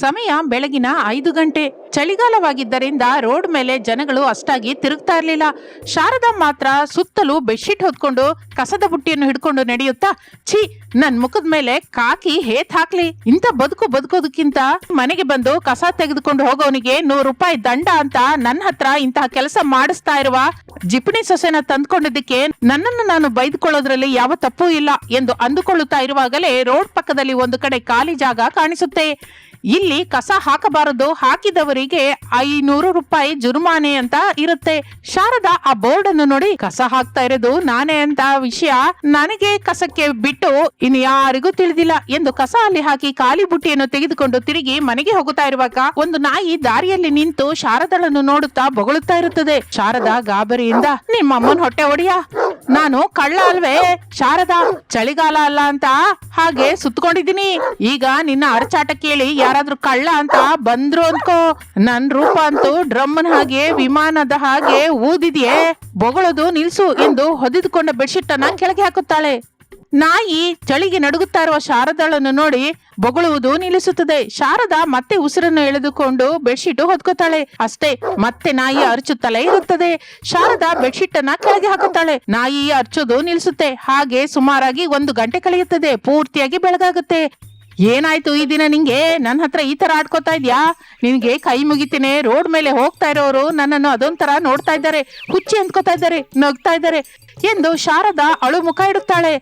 ಸಮಯ ಬೆಳಗಿನ ಐದು ಗಂಟೆ. ಚಳಿಗಾಲವಾಗಿದ್ದರಿಂದ ರೋಡ್ ಮೇಲೆ ಜನಗಳು ಅಷ್ಟಾಗಿ ತಿರುಗ್ತಾ ಇರಲಿಲ್ಲ. ಶಾರದಾ ಮಾತ್ರ ಸುತ್ತಲೂ ಬೆಡ್ಶೀಟ್ ಹೊತ್ಕೊಂಡು ಕಸದ ಬುಟ್ಟಿಯನ್ನು ಹಿಡ್ಕೊಂಡು ನಡೆಯುತ್ತಾ, ಛೀ, ನನ್ ಮುಖದ ಮೇಲೆ ಕಾಕಿ ಹೇತ್ ಹಾಕ್ಲಿ. ಇಂಥ ಬದುಕು ಬದುಕೋದಕ್ಕಿಂತ ಮನೆಗೆ ಬಂದು ಕಸ ತೆಗೆದುಕೊಂಡು ಹೋಗೋನಿಗೆ ನೂರು ರೂಪಾಯಿ ದಂಡ ಅಂತ ನನ್ನ ಹತ್ರ ಇಂತಹ ಕೆಲಸ ಮಾಡಿಸ್ತಾ ಇರುವ ಜಿಪಣಿ ಸೊಸೆನ ತಂದ್ಕೊಂಡಿದ್ದಕ್ಕೆ ನನ್ನನ್ನು ನಾನು ಬೈದ್ಕೊಳ್ಳೋದ್ರಲ್ಲಿ ಯಾವ ತಪ್ಪೂ ಇಲ್ಲ ಎಂದು ಅಂದುಕೊಳ್ಳುತ್ತಾ ಇರುವಾಗಲೇ ರೋಡ್ ಪಕ್ಕದಲ್ಲಿ ಒಂದು ಕಡೆ ಖಾಲಿ ಜಾಗ ಕಾಣಿಸುತ್ತೆ. ಇಲ್ಲಿ ಕಸ ಹಾಕಬಾರದು, ಹಾಕಿದವರಿಗೆ ಐನೂರು ರೂಪಾಯಿ ಜುರ್ಮಾನೆ ಅಂತ ಇರುತ್ತೆ. ಶಾರದಾ, ಆ ಬೋರ್ಡ್ ಅನ್ನು ನೋಡಿ, ಕಸ ಹಾಕ್ತಾ ಇರೋದು ನಾನೇ ಅಂತ ವಿಷಯ ನನಗೆ ಕಸಕ್ಕೆ ಬಿಟ್ಟು ಇನ್ನು ಯಾರಿಗೂ ತಿಳಿದಿಲ್ಲ ಎಂದು ಕಸ ಅಲ್ಲಿ ಹಾಕಿ ಖಾಲಿ ಬುಟ್ಟಿಯನ್ನು ತೆಗೆದುಕೊಂಡು ತಿರುಗಿ ಮನೆಗೆ ಹೋಗುತ್ತಾ ಇರುವಾಗ ಒಂದು ನಾಯಿ ದಾರಿಯಲ್ಲಿ ನಿಂತು ಶಾರದಳನ್ನು ನೋಡುತ್ತಾ ಬೊಗಳುತ್ತಾ ಇರುತ್ತದೆ. ಶಾರದಾ ಗಾಬರಿಯಿಂದ, ನಿಮ್ಮ ಅಮ್ಮನ ಹೊಟ್ಟೆ ಒಡಿಯ. ನಾನು ಕಳ್ಳ ಅಲ್ವೇ? ಶಾರದಾ, ಚಳಿಗಾಲ ಅಲ್ಲ ಅಂತ? ಹಾಗೆ ಸುತ್ಕೊಂಡಿದ್ದೀನಿ. ಈಗ ನಿನ್ನ ಅರಚಾಟ ಕೇಳಿ ಯಾರಾದ್ರೂ ಕಳ್ಳ ಅಂತ ಬಂದ್ರು ಅನ್ಕೋ. ನನ್ ರೂಪ ಅಂತೂ ಡ್ರಮ್ಮನ್ ಹಾಗೆ, ವಿಮಾನದ ಹಾಗೆ ಊದಿದ್ಯೇ. ಬೊಗಳದು ನಿಲ್ಸು ಎಂದು ಹೊದಿದುಕೊಂಡ ಬೆಡ್ಶೀಟ್ ಅನ್ನ ಕೆಳಗೆ ಹಾಕುತ್ತಾಳೆ. ನಾಯಿ ಚಳಿಗೆ ನಡುಗುತ್ತಾ ಇರುವ ಶಾರದಾಳನ್ನು ನೋಡಿ ಬೊಗಳುವುದು ನಿಲ್ಲಿಸುತ್ತದೆ. ಶಾರದ ಮತ್ತೆ ಉಸಿರನ್ನು ಎಳೆದುಕೊಂಡು ಬೆಡ್ಶೀಟ್ ಹೊದ್ಕೋತಾಳೆ ಅಷ್ಟೇ, ಮತ್ತೆ ನಾಯಿ ಅರ್ಚುತ್ತಲೇ ಇರುತ್ತದೆ. ಶಾರದ ಬೆಡ್ಶೀಟ್ ಅನ್ನ ಕೆಳಗೆ ಹಾಕುತ್ತಾಳೆ. ನಾಯಿ ಅರ್ಚೋದು ನಿಲ್ಲಿಸುತ್ತೆ. ಹಾಗೆ ಸುಮಾರಾಗಿ ಒಂದು ಗಂಟೆ ಕಳೆಯುತ್ತದೆ. ಪೂರ್ತಿಯಾಗಿ ಬೆಳಗಾಗುತ್ತೆ. ಏನಾಯ್ತು ಈ ದಿನ ನಿಂಗೆ? ನನ್ನ ಹತ್ರ ಈ ತರ ಆಡ್ಕೋತಾ ಇದ್ಯಾ? ನಿನ್ಗೆ ಕೈ ಮುಗಿತೀನಿ, ರೋಡ್ ಮೇಲೆ ಹೋಗ್ತಾ ಇರೋರು ನನ್ನನ್ನು ಅದೊಂಥರ ನೋಡ್ತಾ ಇದ್ದಾರೆ, ಹುಚ್ಚಿ ಅಂದ್ಕೋತಾ ಇದ್ದಾರೆ, ನಗ್ತಾ ಇದ್ದಾರೆ ಎಂದು ಶಾರದಾ ಅಳು ಮುಖ ಇಡುತ್ತಾಳೆ.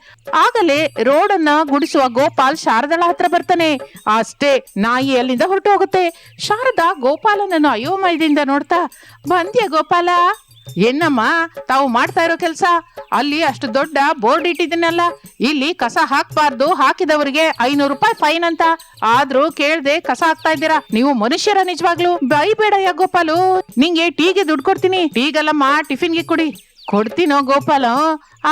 ಆಗಲೇ ರೋಡನ್ನ ಗುಡಿಸುವ ಗೋಪಾಲ್ ಶಾರದಳ ಹತ್ರ ಬರ್ತಾನೆ. ಅಷ್ಟೇ, ನಾಯಿ ಅಲ್ಲಿಂದ ಹೊರಟು ಹೋಗುತ್ತೆ ಶಾರದಾ ಗೋಪಾಲನನ್ನು ಅಯೋಮಯದಿಂದ ನೋಡ್ತಾ, ಬಂದ್ಯಾ ಗೋಪಾಲ? ಏನಮ್ಮ ತಾವು ಮಾಡ್ತಾ ಇರೋ ಕೆಲಸ? ಅಲ್ಲಿ ಅಷ್ಟು ದೊಡ್ಡ ಬೋರ್ಡ್ ಇಟ್ಟಿದ್ದೀನಲ್ಲ, ಇಲ್ಲಿ ಕಸ ಹಾಕ್ಬಾರ್ದು, ಹಾಕಿದವರಿಗೆ ಐನೂರು ರೂಪಾಯಿ ಫೈನ್ ಅಂತ. ಆದ್ರೂ ಕೇಳ್ದೆ ಕಸ ಹಾಕ್ತಾ ಇದ್ದೀರಾ? ನೀವು ಮನುಷ್ಯರ ನಿಜವಾಗ್ಲು? ಬೈಬೇಡಯ್ಯ ಗೋಪಾಲು. ನಿಂಗೆ ಟೀಗೆ ದುಡ್ಡು ಕೊಡ್ತೀನಿ. ಟೀಗಲ್ಲಮ್ಮ, ಟಿಫಿನ್ಗೆ ಕೊಡಿ. ಕೊಡ್ತೀನೋ ಗೋಪಾಲ?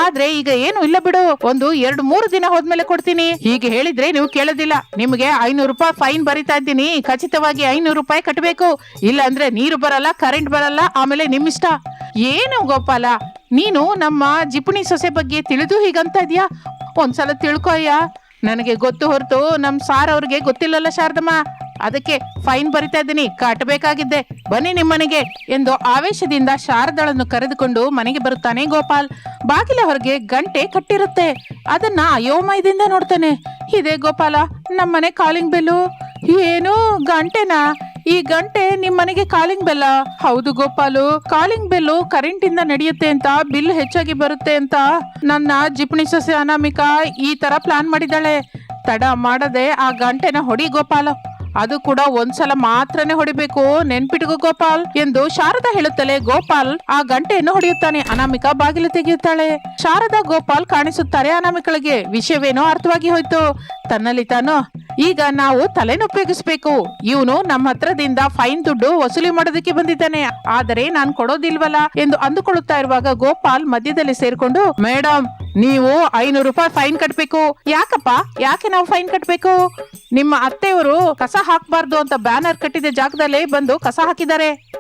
ಆದ್ರೆ ಈಗ ಏನು ಇಲ್ಲ ಬಿಡು. ಒಂದು ಎರಡು ಮೂರು ದಿನ ಹೋದ್ಮೇಲೆ ಕೊಡ್ತೀನಿ. ಹೀಗೆ ಹೇಳಿದ್ರೆ ನೀವು ಕೇಳೋದಿಲ್ಲ. ನಿಮ್ಗೆ ಐನೂರು ರೂಪಾಯಿ ಫೈನ್ ಬರಿತಾ ಇದ್ದೀನಿ. ಖಚಿತವಾಗಿ ಐನೂರು ರೂಪಾಯಿ ಕಟ್ಟಬೇಕು ಇಲ್ಲ ಅಂದ್ರೆ ನೀರು ಬರಲ್ಲ ಕರೆಂಟ್ ಬರಲ್ಲ, ಆಮೇಲೆ ನಿಮ್ಮಿಷ್ಟ. ಏನು ಗೋಪಾಲ? ನೀನು ನಮ್ಮ ಜಿಪುಣಿ ಸೊಸೆ ಬಗ್ಗೆ ತಿಳಿದು ಹೀಗಂತ ಇದೆಯಾ? ಒಂದ್ಸಲ ತಿಳ್ಕೊಯ್ಯ ನನಗೆ ಗೊತ್ತು ಹೊರತು ನಮ್ಮ ಸಾರ್ ಅವ್ರಿಗೆ ಗೊತ್ತಿಲ್ಲಲ್ಲ ಶಾರದಮ್ಮ. ಅದಕ್ಕೆ ಫೈನ್ ಬರಿತಾ ಇದ್ದೀನಿ. ಕಟ್ಟಬೇಕಾಗಿದ್ದೆ ಬನ್ನಿ ನಿಮ್ಮನೆಗೆ ಎಂದು ಆವೇಶದಿಂದ ಶಾರದಳನ್ನು ಕರೆದುಕೊಂಡು ಮನೆಗೆ ಬರುತ್ತಾನೆ ಗೋಪಾಲ್. ಬಾಗಿಲ ಹೊರಗೆ ಗಂಟೆ ಕಟ್ಟಿರುತ್ತೆ. ಅದನ್ನ ಅಯೋಮಯದಿಂದ ನೋಡ್ತಾನೆ. ಇದೇ ಗೋಪಾಲ, ನಮ್ಮನೆ ಕಾಲಿಂಗ್ ಬೆಲ್ಲು. ಏನು? ಗಂಟೆನಾ? ಈ ಗಂಟೆ ನಿಮ್ಮನೆಗೆ ಕಾಲಿಂಗ್ ಬೆಲ್ಲ. ಹೌದು ಗೋಪಾಲು, ಕಾಲಿಂಗ್ ಬೆಲ್ಲು ಕರೆಂಟ್ ಇಂದ ನಡೆಯುತ್ತೆ ಅಂತ, ಬಿಲ್ ಹೆಚ್ಚಾಗಿ ಬರುತ್ತೆ ಅಂತ. ನನ್ನ ಜಿಪ್ಣಿ ಸೊಸೆ ಅನಾಮಿಕಾ ಈ ತರ ಪ್ಲಾನ್ ಮಾಡಿದಾಳೆ ತಡ ಮಾಡದೆ ಆ ಗಂಟೆನ ಹೊಡಿ ಗೋಪಾಲ. ಅದು ಕೂಡ ಒಂದ್ಸಲ ಮಾತ್ರನೇ ಹೊಡಿಬೇಕು. ನೆನ್ಪಿಟ್ಕೋ ಗೋಪಾಲ್ ಎಂದು ಶಾರದಾ ಹೇಳುತ್ತಲೇ ಗೋಪಾಲ್ ಆ ಗಂಟೆಯನ್ನು ಹೊಡೆಯುತ್ತಾನೆ. ಅನಾಮಿಕಾ ಬಾಗಿಲು ತೆಗೆಯುತ್ತಾಳೆ. ಶಾರದಾ ಗೋಪಾಲ್ ಕಾಣಿಸುತ್ತಾರೆ ಅನಾಮಿಕಳಿಗೆ. ವಿಷಯವೇನೋ ಅರ್ಥವಾಗಿ ಹೋಯ್ತು. ತನ್ನಲ್ಲಿ ತಾನು, ಈಗ ನಾವು ತಲೆನ ಉಪಯೋಗಿಸ್ಬೇಕು. ಇವನು ನಮ್ಮ ಹತ್ರದಿಂದ ಫೈನ್ ದುಡ್ಡು ವಸೂಲಿ ಮಾಡೋದಕ್ಕೆ ಬಂದಿದ್ದಾನೆ. ಆದರೆ ನಾನ್ ಕೊಡೋದಿಲ್ವಲ್ಲ? ಎಂದು ಅಂದುಕೊಳ್ಳುತ್ತಾ ಇರುವಾಗ ಗೋಪಾಲ್ ಮಧ್ಯದಲ್ಲಿ ಸೇರ್ಕೊಂಡು ಮೇಡಮ್ ನೀವು ಐನೂರು ರೂಪಾಯಿ ಫೈನ್ ಕಟ್ಬೇಕು. ಯಾಕಪ್ಪ? ಯಾಕೆ ನಾವು ಫೈನ್ ಕಟ್ಬೇಕು? ನಿಮ್ಮ ಅತ್ತೆಯವರು ಕಸ ಹಾಕ್ಬಾರ್ದು ಅಂತ ಬ್ಯಾನರ್ ಕಟ್ಟಿದ ಜಾಗದಲ್ಲೇ ಬಂದು ಕಸ ಹಾಕಿದ್ದಾರೆ.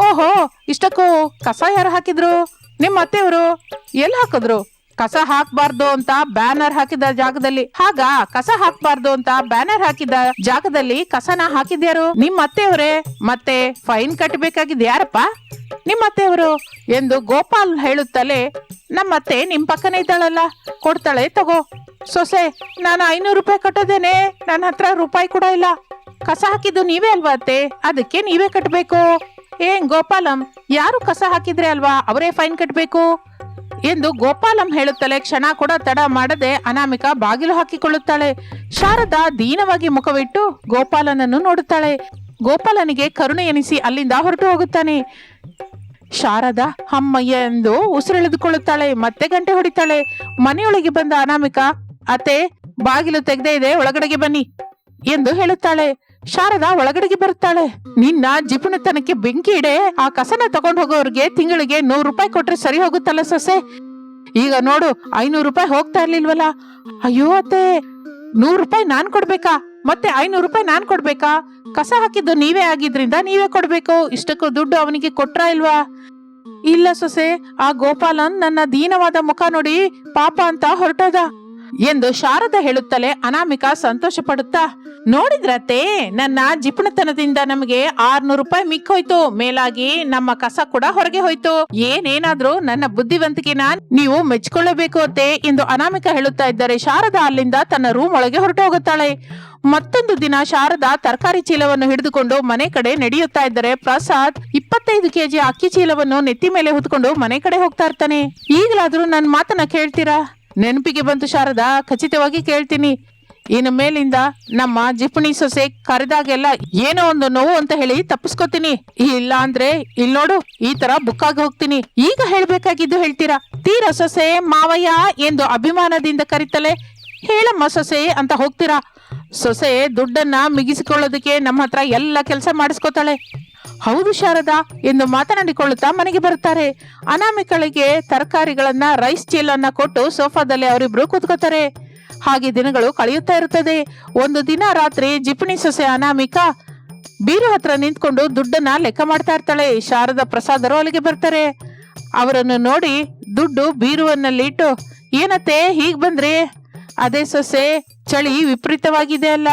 ಓಹೋ, ಇಷ್ಟಕ್ಕೂ ಕಸ ಯಾರು ಹಾಕಿದ್ರು? ನಿಮ್ಮ ಅತ್ತೆಯವರು ಎಲ್ಲಿ ಹಾಕಿದ್ರು? ಕಸ ಹಾಕ್ಬಾರ್ದು ಅಂತ ಬ್ಯಾನರ್ ಹಾಕಿದ ಜಾಗದಲ್ಲಿ. ಹಾಗ, ಕಸ ಹಾಕ್ಬಾರ್ದು ಅಂತ ಬ್ಯಾನರ್ ಹಾಕಿದ ಜಾಗದಲ್ಲಿ ಕಸನ ಹಾಕಿದ್ಯಾರು? ನಿಮ್ಮ ಅತ್ತೆಯವರೇ ಮತ್ತೆ ಫೈನ್ ಕಟ್ಟಬೇಕಾಗಿದ್ ಯಾರಪ್ಪ? ನಿಮ್ಮ ಅತ್ತೆಯವರು ಎಂದು ಗೋಪಾಲ್ ಹೇಳುತ್ತಲೇ ನಮ್ಮತ್ತೆ ನಿಮ್ ಪಕ್ಕನೇ ಇದ್ದಾಳಲ್ಲ, ಕೊಡ್ತಾಳೆ, ತಗೋ. ಸೊಸೆ, ನಾನು ಐನೂರು ರೂಪಾಯಿ ಕಟ್ಟೋದೇನೆ ನನ್ನ ಹತ್ರ ರೂಪಾಯಿ ಕೂಡ ಇಲ್ಲ. ಕಸ ಹಾಕಿದ್ದು ನೀವೇ ಅಲ್ವಾ ಅತ್ತೆ? ಅದಕ್ಕೆ ನೀವೇ ಕಟ್ಟಬೇಕು ಏನ್ ಗೋಪಾಲಂ, ಯಾರು ಕಸ ಹಾಕಿದ್ರೆ ಅಲ್ವಾ? ಅವರೇ ಫೈನ್ ಕಟ್ಟಬೇಕು ಎಂದು ಗೋಪಾಲಂ ಹೇಳುತ್ತಲೇ ಕ್ಷಣ ಕೂಡ ತಡ ಮಾಡದೆ ಅನಾಮಿಕಾ ಬಾಗಿಲು ಹಾಕಿಕೊಳ್ಳುತ್ತಾಳೆ. ಶಾರದಾ ದೀನವಾಗಿ ಮುಖವಿಟ್ಟು ಗೋಪಾಲನನ್ನು ನೋಡುತ್ತಾಳೆ. ಗೋಪಾಲನಿಗೆ ಕರುಣೆ ಎನಿಸಿ ಅಲ್ಲಿಂದ ಹೊರಟು ಹೋಗುತ್ತಾನೆ. ಶಾರದಾ ಅಮ್ಮಯ್ಯ ಎಂದು ಉಸಿರೆಳೆದುಕೊಳ್ಳುತ್ತಾಳೆ. ಮತ್ತೆ ಗಂಟೆ ಹೊಡಿತಾಳೆ. ಮನೆಯೊಳಗೆ ಬಂದ ಅನಾಮಿಕ, ಅತ್ತೆ, ಬಾಗಿಲು ತೆಗ್ದೇ ಇದೆ, ಒಳಗಡೆಗೆ ಬನ್ನಿ ಎಂದು ಹೇಳುತ್ತಾಳೆ. ಶಾರದಾ ಒಳಗಡೆಗೆ ಬರುತ್ತಾಳೆ. ನಿನ್ನ ಜಿಪುಣತನಕ್ಕೆ ಬೆಂಕಿ ಇಡೆ ಆ ಕಸನ ತಗೊಂಡು ಹೋಗೋರಿಗೆ ತಿಂಗಳಿಗೆ ನೂರು ರೂಪಾಯಿ ಕೊಟ್ರೆ ಸರಿ ಹೋಗುತ್ತಲ್ಲ ಸೊಸೆ? ಈಗ ನೋಡು, ಐನೂರು ರೂಪಾಯಿ ಹೋಗ್ತಾ ಇರ್ಲಿಲ್ವಲ್ಲ? ಅಯ್ಯೋ ಅತ್ತೆ, ನೂರು ರೂಪಾಯಿ ನಾನ್ ಕೊಡ್ಬೇಕಾ? ಮತ್ತೆ ಐನೂರು ರೂಪಾಯಿ ನಾನು ಕೊಡ್ಬೇಕಾ? ಕಸ ಹಾಕಿದ್ದು ನೀವೇ ಆಗಿದ್ರಿಂದ ನೀವೇ ಕೊಡ್ಬೇಕು. ಇಷ್ಟಕ್ಕೂ ದುಡ್ಡು ಅವನಿಗೆ ಕೊಟ್ರಾ ಇಲ್ವಾ? ಇಲ್ಲ ಸೊಸೆ, ಆ ಗೋಪಾಲನ್ ನನ್ನ ದೀನವಾದ ಮುಖ ನೋಡಿ ಪಾಪ ಅಂತ ಹೊರಟೋದ. ಎಂದು ಶಾರದ ಹೇಳುತ್ತಲೇ ಅನಾಮಿಕಾ ಸಂತೋಷ ಪಡುತ್ತಾ ನೋಡಿದ್ರತ್ತೆ, ನನ್ನ ಜಿಪುಣತನದಿಂದ ನಮಗೆ ಆರ್ನೂರು ರೂಪಾಯಿ ಮಿಕ್ಕೋಯ್ತು. ಮೇಲಾಗಿ ನಮ್ಮ ಕಸ ಕೂಡ ಹೊರಗೆ ಹೋಯ್ತು. ಏನೇನಾದ್ರೂ ನನ್ನ ಬುದ್ಧಿವಂತಿಕೆನ ನೀವು ಮೆಚ್ಚಿಕೊಳ್ಳಬೇಕು ಅತ್ತೆ ಎಂದು ಅನಾಮಿಕಾ ಹೇಳುತ್ತಾ ಇದ್ದಾರೆ ಶಾರದಾ ಅಲ್ಲಿಂದ ತನ್ನ ರೂಮ್ ಒಳಗೆ ಹೊರಟು ಹೋಗುತ್ತಾಳೆ. ಮತ್ತೊಂದು ದಿನ ಶಾರದಾ ತರಕಾರಿ ಚೀಲವನ್ನು ಹಿಡಿದುಕೊಂಡು ಮನೆ ಕಡೆ ನಡೆಯುತ್ತಾ ಇದ್ದರೆ ಪ್ರಸಾದ್ ಇಪ್ಪತ್ತೈದು ಕೆಜಿ ಅಕ್ಕಿ ಚೀಲವನ್ನು ನೆತ್ತಿ ಮೇಲೆ ಹೊತ್ಕೊಂಡು ಮನೆ ಕಡೆ ಹೋಗ್ತಾ ಇರ್ತಾನೆ. ಈಗಲಾದ್ರೂ ನನ್ನ ಮಾತನ್ನ ಕೇಳ್ತೀರಾ? ನೆನಪಿಗೆ ಬಂತು ಶಾರದಾ, ಖಚಿತವಾಗಿ ಕೇಳ್ತೀನಿ. ಇನ್ನು ಮೇಲಿಂದ ನಮ್ಮ ಜಿಪಣಿ ಸೊಸೆ ಕರೆದಾಗೆಲ್ಲ ಏನೋ ಒಂದು ನೋವು ಅಂತ ಹೇಳಿ ತಪ್ಪಿಸ್ಕೊತೀನಿ. ಇಲ್ಲ ಅಂದ್ರೆ ಇಲ್ಲಿ ನೋಡು, ಈ ತರ ಬುಕ್ಕಾಗಿ ಹೋಗ್ತೀನಿ. ಈಗ ಹೇಳ್ಬೇಕಾಗಿದ್ದು ಹೇಳ್ತೀರಾ? ತೀರ ಸೊಸೆ, ಮಾವಯ್ಯ ಎಂದು ಅಭಿಮಾನದಿಂದ ಕರಿತಲೆ, ಹೇಳಮ್ಮ ಸೊಸೆ ಅಂತ ಹೋಗ್ತೀರಾ? ಸೊಸೆ ದುಡ್ಡನ್ನ ಮಿಗಿಸಿಕೊಳ್ಳೋದಕ್ಕೆ ನಮ್ಮ ಹತ್ರ ಎಲ್ಲ ಕೆಲಸ ಮಾಡಿಸ್ಕೊತಾಳೆ. ಹೌದು ಶಾರದಾ ಎಂದು ಮಾತನಾಡಿಕೊಳ್ಳುತ್ತಾ ಮನೆಗೆ ಬರುತ್ತಾರೆ. ಅನಾಮಿಕಳಿಗೆ ತರಕಾರಿಗಳನ್ನ ರೈಸ್ ಚೀಲನ್ನ ಕೊಟ್ಟು ಸೋಫಾದಲ್ಲಿ ಅವರಿಬ್ರು ಕೂತ್ಕೋತಾರೆ ಹಾಗೆ ದಿನಗಳು ಕಳೆಯುತ್ತಾ ಇರುತ್ತದೆ. ಒಂದು ದಿನ ರಾತ್ರಿ ಜಿಪಣಿ ಸೊಸೆ ಅನಾಮಿಕಾ ಬೀರು ಹತ್ರ ನಿಂತ್ಕೊಂಡು ದುಡ್ಡನ್ನ ಲೆಕ್ಕ ಮಾಡ್ತಾ ಇರ್ತಾಳೆ. ಶಾರದಾ ಪ್ರಸಾದರು ಅಲ್ಲಿಗೆ ಬರ್ತಾರೆ. ಅವರನ್ನು ನೋಡಿ ದುಡ್ಡು ಬೀರುವನ್ನಲ್ಲಿಟ್ಟು, ಏನತ್ತೆ, ಹೀಗ್ ಬಂದ್ರಿ? ಅದೇ ಸೊಸೆ, ಚಳಿ ವಿಪರೀತವಾಗಿದೆ ಅಲ್ಲ.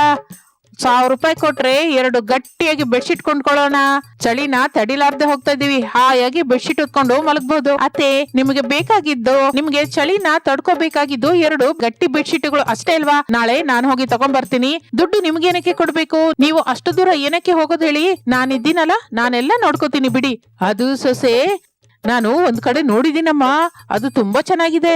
ಸಾವಿರ ರೂಪಾಯಿ ಕೊಟ್ರೆ ಎರಡು ಗಟ್ಟಿಯಾಗಿ ಬೆಡ್ಶೀಟ್ ಕೊಂಡ್ಕೊಳ್ಳೋಣ. ಚಳಿನ ತಡಿಲಾರ್ದೆ ಹೋಗ್ತಾ ಇದೀವಿ ಹಾಯಾಗಿ ಬೆಡ್ಶೀಟ್ ಹೊತ್ಕೊಂಡು ಮಲಗಬಹುದು ಅತ್ತೆ, ನಿಮಗೆ ಬೇಕಾಗಿದ್ದು, ನಿಮ್ಗೆ ಚಳಿನ ತಡ್ಕೋಬೇಕಾಗಿದ್ದು ಎರಡು ಗಟ್ಟಿ ಬೆಡ್ಶೀಟ್ಗಳು ಅಷ್ಟೇ ಅಲ್ವಾ? ನಾಳೆ ನಾನು ಹೋಗಿ ತಗೊಂಡ್ ಬರ್ತೀನಿ ದುಡ್ಡು ನಿಮ್ಗೆ ಏನಕ್ಕೆ ಕೊಡ್ಬೇಕು? ನೀವು ಅಷ್ಟು ದೂರ ಏನಕ್ಕೆ ಹೋಗೋದು ಹೇಳಿ? ನಾನಿದ್ದೀನಲ್ಲ, ನಾನೆಲ್ಲ ನೋಡ್ಕೋತೀನಿ ಬಿಡಿ. ಅದು ಸೊಸೆ, ನಾನು ಒಂದ್ ಕಡೆ ನೋಡಿದೀನಮ್ಮ ಅದು ತುಂಬಾ ಚೆನ್ನಾಗಿದೆ.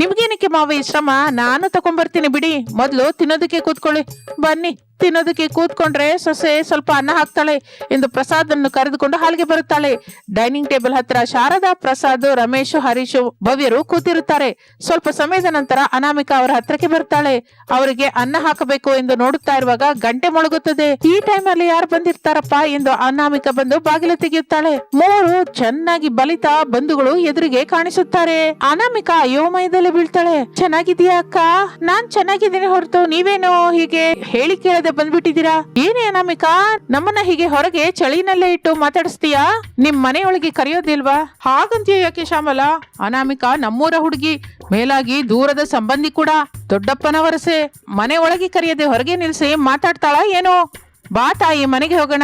ನಿಮ್ಗೇನಕ್ಕೆ ಮಾವ ಈ ಶ್ರಮ? ನಾನು ತಗೊಂಡ್ಬರ್ತೀನಿ ಬಿಡಿ. ಮೊದ್ಲು ತಿನ್ನೋದಕ್ಕೆ ಕೂತ್ಕೊಳ್ಳಿ. ಬನ್ನಿ. ತಿನ್ನೋದಕ್ಕೆ ಕೂತ್ಕೊಂಡ್ರೆ ಸೊಸೆ ಸ್ವಲ್ಪ ಅನ್ನ ಹಾಕ್ತಾಳೆ ಎಂದು ಪ್ರಸಾದನ್ನು ಕರೆದುಕೊಂಡು ಹಾಲಿಗೆ ಬರುತ್ತಾಳೆ. ಡೈನಿಂಗ್ ಟೇಬಲ್ ಹತ್ರ ಶಾರದಾ ಪ್ರಸಾದ್, ರಮೇಶ್, ಹರೀಶ್ ಭವ್ಯರು ಕೂತಿರುತ್ತಾರೆ. ಸ್ವಲ್ಪ ಸಮಯದ ನಂತರ ಅನಾಮಿಕಾ ಅವರ ಹತ್ರಕ್ಕೆ ಬರ್ತಾಳೆ. ಅವರಿಗೆ ಅನ್ನ ಹಾಕಬೇಕು ಎಂದು ನೋಡುತ್ತಾ ಇರುವಾಗ ಗಂಟೆ ಮೊಳಗುತ್ತದೆ. ಈ ಟೈಮ್ ಅಲ್ಲಿ ಯಾರು ಬಂದಿರ್ತಾರಪ್ಪ ಎಂದು ಅನಾಮಿಕಾ ಬಂದು ಬಾಗಿಲು ತೆಗೆಯುತ್ತಾಳೆ. ಮೂವರು ಚೆನ್ನಾಗಿ ಬಲಿತ ಬಂಧುಗಳು ಎದುರಿಗೆ ಕಾಣಿಸುತ್ತಾರೆ. ಅನಾಮಿಕಾ ಅಯೋಮಯದಲ್ಲಿ ಬೀಳ್ತಾಳೆ. ಚೆನ್ನಾಗಿದ್ಯಾ ಅಕ್ಕ? ನಾನ್ ಚೆನ್ನಾಗಿದ್ದೀನಿ ಹೊರತು ನೀವೇನು ಹೀಗೆ ಹೇಳಿ ಕೇಳದೆ ಬಂದ್ಬಿಟ್ಟಿದ್ದೀರಾ? ಏನೇ ಅನಾಮಿಕಾ, ನಮ್ಮನ್ನ ಹೀಗೆ ಹೊರಗೆ ಚಳಿನಲ್ಲೇ ಇಟ್ಟು ಮಾತಾಡಿಸ್ತೀಯಾ? ನಿಮ್ ಮನೆಯೊಳಗೆ ಕರೆಯೋದಿಲ್ವಾ? ಹಾಗಂತೀಯ ಯಾಕೆ ಶ್ಯಾಮಲ? ಅನಾಮಿಕಾ, ನಮ್ಮೂರ ಹುಡುಗಿ, ಮೇಲಾಗಿ ದೂರದ ಸಂಬಂಧಿ ಕೂಡ ದೊಡ್ಡಪ್ಪನ ವರಸೆ. ಮನೆ ಒಳಗೆ ಕರೆಯದೆ ಹೊರಗೆ ನಿಲ್ಸಿ ಮಾತಾಡ್ತಾಳ ಏನೋ? ಬಾ ತಾಯಿ, ಮನೆಗೆ ಹೋಗೋಣ.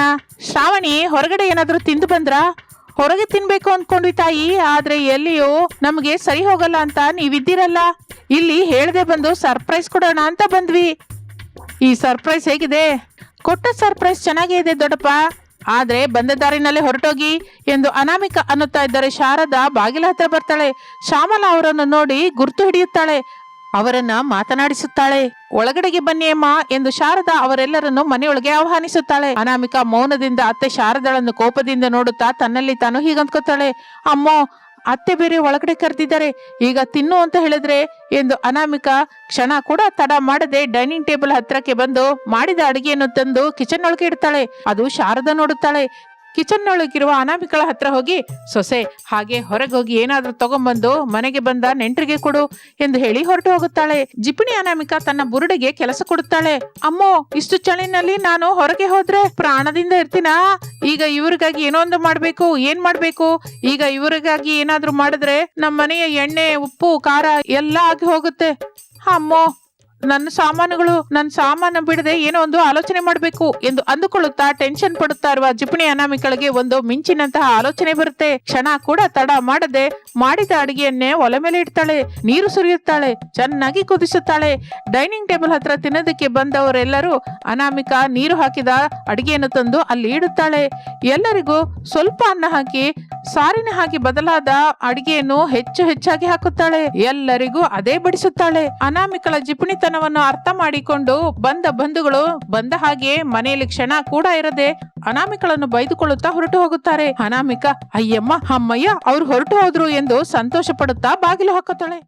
ಶ್ರಾವಣಿ, ಹೊರಗಡೆ ಏನಾದ್ರೂ ತಿಂದು ಬಂದ್ರಾ? ಹೊರಗೆ ತಿನ್ಬೇಕು ಅನ್ಕೊಂಡ್ವಿ ತಾಯಿ, ಆದ್ರೆ ಎಲ್ಲಿಯೋ ನಮಗೆ ಸರಿ ಹೋಗಲ್ಲ ಅಂತ ನೀವಿದ್ದೀರಲ್ಲ. ಇಲ್ಲಿ ಹೇಳದೆ ಬಂದು ಸರ್ಪ್ರೈಸ್ ಕೊಡೋಣ ಅಂತ ಬಂದ್ವಿ. ಈ ಸರ್ಪ್ರೈಸ್ ಹೇಗಿದೆ? ಕೊಟ್ಟ ಸರ್ಪ್ರೈಸ್ ಚೆನ್ನಾಗೇ ಇದೆ ದೊಡ್ಡಪ್ಪ. ಆದ್ರೆ ಬಂದ ದಾರಿನಲ್ಲೇ ಹೊರಟೋಗಿ ಎಂದು ಅನಾಮಿಕ ಅನ್ನುತ್ತಾ ಇದ್ದಾರೆ ಶಾರದಾ ಬಾಗಿಲ ಹತ್ರ ಬರ್ತಾಳೆ. ಶ್ಯಾಮಲ ಅವರನ್ನು ನೋಡಿ ಗುರ್ತು ಹಿಡಿಯುತ್ತಾಳೆ. ಅವರನ್ನ ಮಾತನಾಡಿಸುತ್ತಾಳೆ. ಒಳಗಡೆಗೆ ಬನ್ನಿ ಅಮ್ಮ ಎಂದು ಶಾರದಾ ಅವರೆಲ್ಲರನ್ನು ಮನೆಯೊಳಗೆ ಆಹ್ವಾನಿಸುತ್ತಾಳೆ. ಅನಾಮಿಕಾ ಮೌನದಿಂದ ಅತ್ತೆ ಶಾರದಾಳನ್ನು ಕೋಪದಿಂದ ನೋಡುತ್ತಾ ತನ್ನಲ್ಲಿ ತಾನು ಹೀಗಂದ್ಕೋತಾಳೆ ಅಮ್ಮೋ ಅತ್ತೆ ಬೇರೆ ಒಳಗಡೆ ಕರೆದಿದ್ದಾರೆ. ಈಗ ತಿನ್ನು ಅಂತ ಹೇಳಿದ್ರೆ ಎಂದು ಅನಾಮಿಕ ಕ್ಷಣ ಕೂಡ ತಡ ಮಾಡದೆ ಡೈನಿಂಗ್ ಟೇಬಲ್ ಹತ್ರಕ್ಕೆ ಬಂದು ಮಾಡಿದ ಅಡಿಗೆಯನ್ನು ತಂದು ಕಿಚನ್ ಒಳಗೆ ಇಡ್ತಾಳೆ. ಅದು ಶಾರದಾ ನೋಡುತ್ತಾಳೆ. ಕಿಚನ್ ಒಳಗಿರುವ ಅನಾಮಿಕಳ ಹತ್ರ ಹೋಗಿ, ಸೊಸೆ, ಹಾಗೆ ಹೊರಗೆ ಹೋಗಿ ಏನಾದ್ರೂ ತಗೊಂಬಂದು ಮನೆಗೆ ಬಂದ ನೆಂಟರಿಗೆ ಕೊಡು ಎಂದು ಹೇಳಿ ಹೊರಟು ಹೋಗುತ್ತಾಳೆ. ಜಿಪಣಿ ಅನಾಮಿಕ ತನ್ನ ಬುರುಡೆಗೆ ಕೆಲಸ ಕೊಡುತ್ತಾಳೆ. ಅಮ್ಮೋ, ಇಷ್ಟು ಚಳಿನಲ್ಲಿ ನಾನು ಹೊರಗೆ ಹೋದ್ರೆ ಪ್ರಾಣದಿಂದ ಇರ್ತೀನಾ? ಈಗ ಇವ್ರಿಗಾಗಿ ಏನೋ ಒಂದು ಮಾಡ್ಬೇಕು, ಏನ್ ಮಾಡ್ಬೇಕು? ಈಗ ಇವರಿಗಾಗಿ ಏನಾದ್ರೂ ಮಾಡಿದ್ರೆ ನಮ್ಮ ಮನೆಯ ಎಣ್ಣೆ, ಉಪ್ಪು, ಖಾರ ಎಲ್ಲ ಆಗಿ ಹೋಗುತ್ತೆ. ಅಮ್ಮೋ ನನ್ನ ಸಾಮಾನುಗಳು, ನನ್ನ ಸಾಮಾನು ಬಿಡದೆ ಏನೋ ಒಂದು ಆಲೋಚನೆ ಮಾಡಬೇಕು ಎಂದು ಅಂದುಕೊಳ್ಳುತ್ತಾ ಟೆನ್ಷನ್ ಪಡುತ್ತಾ ಇರುವ ಜಿಪಣಿ ಅನಾಮಿಕಳಿಗೆ ಒಂದು ಮಿಂಚಿನಂತಹ ಆಲೋಚನೆ ಬರುತ್ತೆ. ಕ್ಷಣ ಕೂಡ ತಡ ಮಾಡದೆ ಮಾಡಿದ ಅಡಿಗೆಯನ್ನೇ ಒಲೆ ಮೇಲೆ ಇಡ್ತಾಳೆ, ನೀರು ಸುರಿಯುತ್ತಾಳೆ, ಚೆನ್ನಾಗಿ ಕುದಿಸುತ್ತಾಳೆ. ಡೈನಿಂಗ್ ಟೇಬಲ್ ಹತ್ರ ತಿನ್ನೋದಕ್ಕೆ ಬಂದವರೆಲ್ಲರೂ ಅನಾಮಿಕ ನೀರು ಹಾಕಿದ ಅಡಿಗೆಯನ್ನು ತಂದು ಅಲ್ಲಿ ಇಡುತ್ತಾಳೆ. ಎಲ್ಲರಿಗೂ ಸ್ವಲ್ಪ ಅನ್ನ ಹಾಕಿ, ಸಾರಿನ ಹಾಕಿ ಬದಲಾದ ಅಡಿಗೆಯನ್ನು ಹೆಚ್ಚು ಹೆಚ್ಚಾಗಿ ಹಾಕುತ್ತಾಳೆ. ಎಲ್ಲರಿಗೂ ಅದೇ ಬಡಿಸುತ್ತಾಳೆ. ಅನಾಮಿಕಳ ಜಿಪಣಿತನವನ್ನು ಅರ್ಥ ಮಾಡಿಕೊಂಡು ಬಂದ ಬಂಧುಗಳು ಬಂದ ಹಾಗೆ ಮನೆಯಲ್ಲಿ ಕ್ಷಣ ಕೂಡ ಇರದೆ ಅನಾಮಿಕಳನ್ನು ಬೈದುಕೊಳ್ಳುತ್ತಾ ಹೊರಟು ಹೋಗುತ್ತಾರೆ. ಅನಾಮಿಕ, ಅಯ್ಯಮ್ಮ, ಅಮ್ಮಯ್ಯ, ಅವ್ರು ಹೊರಟು ಹೋದ್ರು ಎಂದು ಸಂತೋಷ ಪಡುತ್ತಾ ಬಾಗಿಲು ಹಾಕುತ್ತಾಳೆ.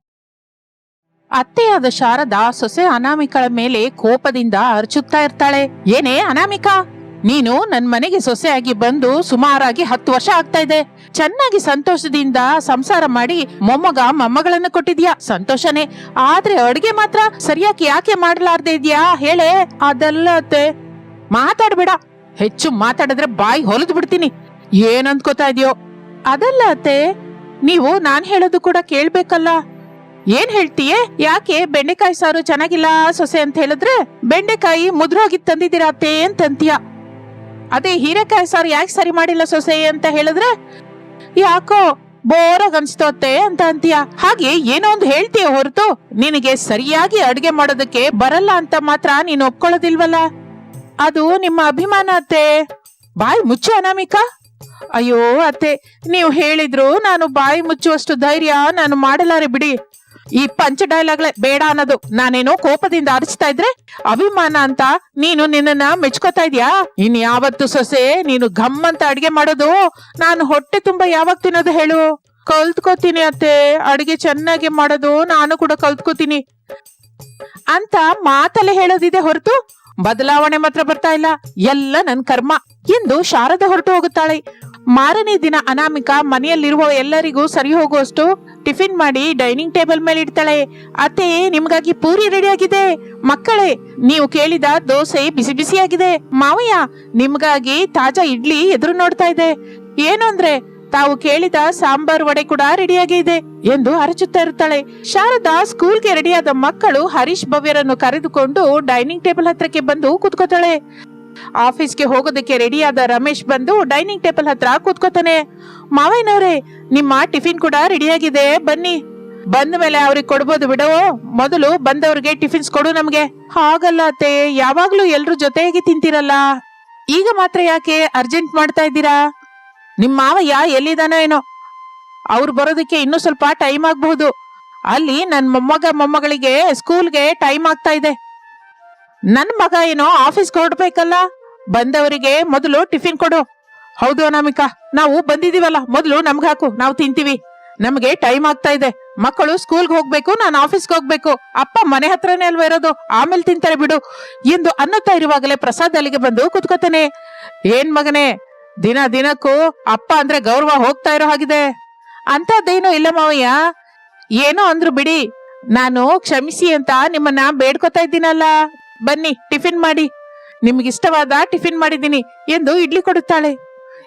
ಅತ್ತೆಯಾದ ಶಾರದಾ ಸೊಸೆ ಅನಾಮಿಕಳ ಮೇಲೆ ಕೋಪದಿಂದ ಅರ್ಚುತ್ತಾ ಇರ್ತಾಳೆ. ಏನೇ ಅನಾಮಿಕಾ ನೀನು ನನ್ ಮನೆಗೆ ಸೊಸೆಯಾಗಿ ಬಂದು ಸುಮಾರಾಗಿ ಹತ್ತು ವರ್ಷ ಆಗ್ತಾ ಇದೆ. ಚೆನ್ನಾಗಿ ಸಂತೋಷದಿಂದ ಸಂಸಾರ ಮಾಡಿ ಮೊಮ್ಮಗ ಮೊಮ್ಮಗಳನ್ನ ಕೊಟ್ಟಿದ್ಯಾ? ಸಂತೋಷನೇ. ಆದ್ರೆ ಅಡ್ಗೆ ಮಾತ್ರ ಸರಿಯಾಗಿ ಯಾಕೆ ಮಾಡ್ಲಾರ್ದೆ ಇದ್ಯಾ? ಹೇಳೆ. ಅದಲ್ಲ ಅತ್ತೆ ಮಾತಾಡ್ಬೇಡ. ಹೆಚ್ಚು ಮಾತಾಡಿದ್ರೆ ಬಾಯಿ ಹೊಲದ್ ಬಿಡ್ತೀನಿ. ಏನ್ ಅಂದ್ಕೋತಾ ಇದೆಯೋ? ಅದಲ್ಲ ಅತ್ತೆ ನೀವು ನಾನ್ ಹೇಳೋದು ಕೂಡ ಕೇಳ್ಬೇಕಲ್ಲ. ಏನ್ ಹೇಳ್ತೀಯೇ? ಯಾಕೆ ಬೆಂಡೆಕಾಯಿ ಸಾರು ಚೆನ್ನಾಗಿಲ್ಲ ಸೊಸೆ ಅಂತ ಹೇಳಿದ್ರೆ? ಬೆಂಡೆಕಾಯಿ ಮುದ್ರೋಗಿ ತಂದಿದ್ದೀರಾ ಅತ್ತೆ ಅಂತಂತೀಯ. ಅದೇ ಹೀರೆಕಾಯಿ ಸಾರು ಯಾಕೆ ಸರಿ ಮಾಡಿಲ್ಲ ಸೊಸೆ ಅಂತ ಹೇಳಿದ್ರೆ, ಯಾಕೋ ಬೋರಾಗ್ ಅನ್ಸ್ತೋತ್ತೆ ಅಂತ ಅಂತೀಯ. ಹಾಗೆ ಏನೋ ಒಂದು ಹೇಳ್ತೀಯ ಹೊರತು, ನಿನಗೆ ಸರಿಯಾಗಿ ಅಡ್ಗೆ ಮಾಡೋದಕ್ಕೆ ಬರಲ್ಲ ಅಂತ ಮಾತ್ರ ನೀನು ಒಪ್ಕೊಳ್ಳೋದಿಲ್ವಲ್ಲ? ಅದು ನಿಮ್ಮ ಅಭಿಮಾನ ಅತ್ತೆ. ಬಾಯಿ ಮುಚ್ಚು ಅನಾಮಿಕಾ. ಅಯ್ಯೋ ಅತ್ತೆ, ನೀವು ಹೇಳಿದ್ರು ನಾನು ಬಾಯಿ ಮುಚ್ಚುವಷ್ಟು ಧೈರ್ಯ ನಾನು ಮಾಡಲಾರೆ ಬಿಡಿ. ಈ ಪಂಚ ಡೈಲಾಗ್ಲೆ ಬೇಡ ಅನ್ನೋದು. ನಾನೇನೋ ಕೋಪದಿಂದ ಅರಿಸ್ತಾ ಇದ್ರೆ ಅಭಿಮಾನ ಅಂತ ನೀನು ನಿನ್ನನ್ನ ಮೆಚ್ಕೋತಾ ಇದ್ಯಾ? ಇನ್ ಯಾವತ್ತು ಸೊಸೆ, ನೀನು ಘಮ್ ಅಂತ ಅಡಿಗೆ ಮಾಡೋದು? ನಾನು ಹೊಟ್ಟೆ ತುಂಬಾ ಯಾವಾಗ ತಿನ್ನೋದು ಹೇಳು? ಕಲ್ತ್ಕೋತೀನಿ ಅತ್ತೆ. ಅಡಿಗೆ ಚೆನ್ನಾಗಿ ಮಾಡೋದು ನಾನು ಕೂಡ ಕಲ್ತ್ಕೋತೀನಿ. ಅಂತ ಮಾತಲ್ಲೇ ಹೇಳೋದಿದೆ ಹೊರತು ಬದಲಾವಣೆ ಮಾತ್ರ ಬರ್ತಾ ಇಲ್ಲ. ಎಲ್ಲ ನನ್ ಕರ್ಮ. ಎಂದು ಶಾರದ ಹೊರಟು ಹೋಗುತ್ತಾಳೆ. ಮಾರನೇ ದಿನ ಅನಾಮಿಕ ಮನೆಯಲ್ಲಿರುವ ಎಲ್ಲರಿಗೂ ಸರಿ ಹೋಗುವಷ್ಟು ಟಿಫಿನ್ ಮಾಡಿ ಡೈನಿಂಗ್ ಟೇಬಲ್ ಮೇಲೆ ಇಡ್ತಾಳೆ. ಅತ್ತೆ ನಿಮಗಾಗಿ ಪೂರಿ ರೆಡಿ ಆಗಿದೆ ಮಕ್ಕಳೇ, ನೀವು ಕೇಳಿದ ದೋಸೆ ಬಿಸಿ ಬಿಸಿಯಾಗಿದೆ. ಮಾವಯ್ಯ, ನಿಮ್ಗಾಗಿ ತಾಜಾ ಇಡ್ಲಿ ಎದುರು ನೋಡ್ತಾ ಇದೆ. ಏನು ಅಂದ್ರೆ, ತಾವು ಕೇಳಿದ ಸಾಂಬಾರ್ ವಡೆ ಕೂಡ ರೆಡಿಯಾಗಿ ಇದೆ ಎಂದು ಅರಚುತ್ತಾ ಇರುತ್ತಾಳೆ ಶಾರದಾ ಸ್ಕೂಲ್ಗೆ ರೆಡಿಯಾದ ಮಕ್ಕಳು ಹರೀಶ್ ಭವ್ಯರನ್ನು ಕರೆದುಕೊಂಡು ಡೈನಿಂಗ್ ಟೇಬಲ್ ಹತ್ರಕ್ಕೆ ಬಂದು ಕೂತ್ಕೋತಾಳೆ. ಆಫೀಸ್ಗೆ ಹೋಗೋದಕ್ಕೆ ರೆಡಿಯಾದ ರಮೇಶ್ ಬಂದು ಡೈನಿಂಗ್ ಟೇಬಲ್ ಹತ್ರ ಕೂತ್ಕೋತಾನೆ. ಮಾವಯ್ಯನವ್ರೆ, ನಿಮ್ಮ ಟಿಫಿನ್ ಕೂಡ ರೆಡಿಯಾಗಿದೆ, ಬನ್ನಿ. ಬಂದ ಮೇಲೆ ಅವ್ರಿಗೆ ಕೊಡ್ಬೋದು ಬಿಡೋ. ಮೊದಲು ಬಂದವ್ರಿಗೆ ಟಿಫಿನ್ಸ್ ಕೊಡು ನಮ್ಗೆ. ಹಾಗಲ್ಲ ಅತ್ತೆ, ಯಾವಾಗ್ಲೂ ಎಲ್ರು ಜೊತೆಯಾಗಿ ತಿಂತಿರಲ್ಲ. ಈಗ ಮಾತ್ರ ಯಾಕೆ ಅರ್ಜೆಂಟ್ ಮಾಡ್ತಾ ಇದ್ದೀರಾ? ನಿಮ್ ಮಾವಯ್ಯ ಎಲ್ಲಿದಾನೋ ಏನೋ. ಅವ್ರು ಬರೋದಕ್ಕೆ ಇನ್ನೂ ಸ್ವಲ್ಪ ಟೈಮ್ ಆಗ್ಬಹುದು. ಅಲ್ಲಿ ನನ್ ಮೊಮ್ಮಗ ಮೊಮ್ಮಗಳಿಗೆ ಸ್ಕೂಲ್ಗೆ ಟೈಮ್ ಆಗ್ತಾ ಇದೆ. ನನ್ ಮಗ ಏನೋ ಆಫೀಸ್ಗೆ ಹೊರಡ್ಬೇಕಲ್ಲ ಬಂದವರಿಗೆ ಮೊದಲು ಟಿಫಿನ್ ಕೊಡು. ಹೌದು ಅನಾಮಿಕಾ, ನಾವು ಬಂದಿದೀವಲ್ಲ ಮೊದಲು ನಮ್ಗೆ ಹಾಕು, ನಾವು ತಿಂತೀವಿ. ನಮಗೆ ಟೈಮ್ ಆಗ್ತಾ ಇದೆ. ಮಕ್ಕಳು ಸ್ಕೂಲ್ಗೆ ಹೋಗ್ಬೇಕು, ನಾನು ಆಫೀಸ್ಗೆ ಹೋಗ್ಬೇಕು. ಅಪ್ಪ ಮನೆ ಹತ್ರನೇ ಅಲ್ವಾ ಇರೋದು? ಆಮೇಲೆ ತಿಂತಾರೆ ಬಿಡು. ಎಂದು ಅನ್ನುತ್ತಾ ಇರುವಾಗಲೇ ಪ್ರಸಾದ್ ಅಲ್ಲಿಗೆ ಬಂದು ಕುತ್ಕೋತಾನೆ. ಏನ್ ಮಗನೇ, ದಿನ ದಿನಕ್ಕೂ ಅಪ್ಪ ಅಂದ್ರೆ ಗೌರವ ಹೋಗ್ತಾ ಇರೋ ಹಾಗಿದೆ. ಅಂತದ್ದೇನು ಇಲ್ಲ ಮಾವಯ್ಯ. ಏನೋ ಅಂದ್ರು ಬಿಡಿ. ನಾನು ಕ್ಷಮಿಸಿ ಅಂತ ನಿಮ್ಮನ್ನ ಬೇಡ್ಕೋತಾ ಇದ್ದೀನಲ್ಲ. ಬನ್ನಿ, ಟಿಫಿನ್ ಮಾಡಿ. ನಿಮ್ಗಿಷ್ಟವಾದ ಟಿಫಿನ್ ಮಾಡಿದ್ದೀನಿ ಎಂದು ಇಡ್ಲಿ ಕೊಡುತ್ತಾಳೆ.